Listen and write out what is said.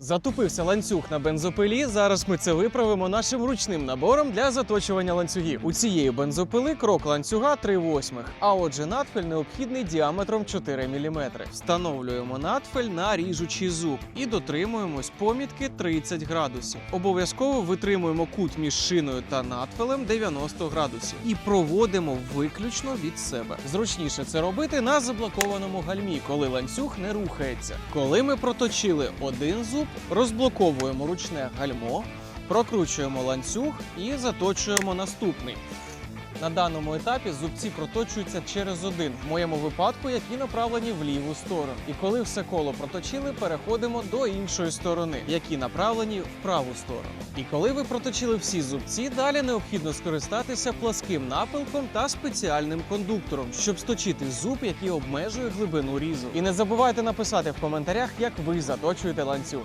Затупився ланцюг на бензопилі. Зараз ми це виправимо нашим ручним набором для заточування ланцюгів. У цієї бензопили крок ланцюга 3 восьмих, а отже, надфель необхідний діаметром 4 мм. Встановлюємо надфель на ріжучий зуб і дотримуємось помітки 30 градусів. Обов'язково витримуємо кут між шиною та надфелем 90 градусів і проводимо виключно від себе. Зручніше це робити на заблокованому гальмі, коли ланцюг не рухається. Коли ми проточили один зуб, розблоковуємо ручне гальмо, прокручуємо ланцюг і заточуємо наступний. На даному етапі зубці проточуються через один, в моєму випадку, які направлені в ліву сторону. І коли все коло проточили, переходимо до іншої сторони, які направлені в праву сторону. І коли ви проточили всі зубці, далі необхідно скористатися пласким напилком та спеціальним кондуктором, щоб сточити зуб, який обмежує глибину різу. І не забувайте написати в коментарях, як ви заточуєте ланцюг.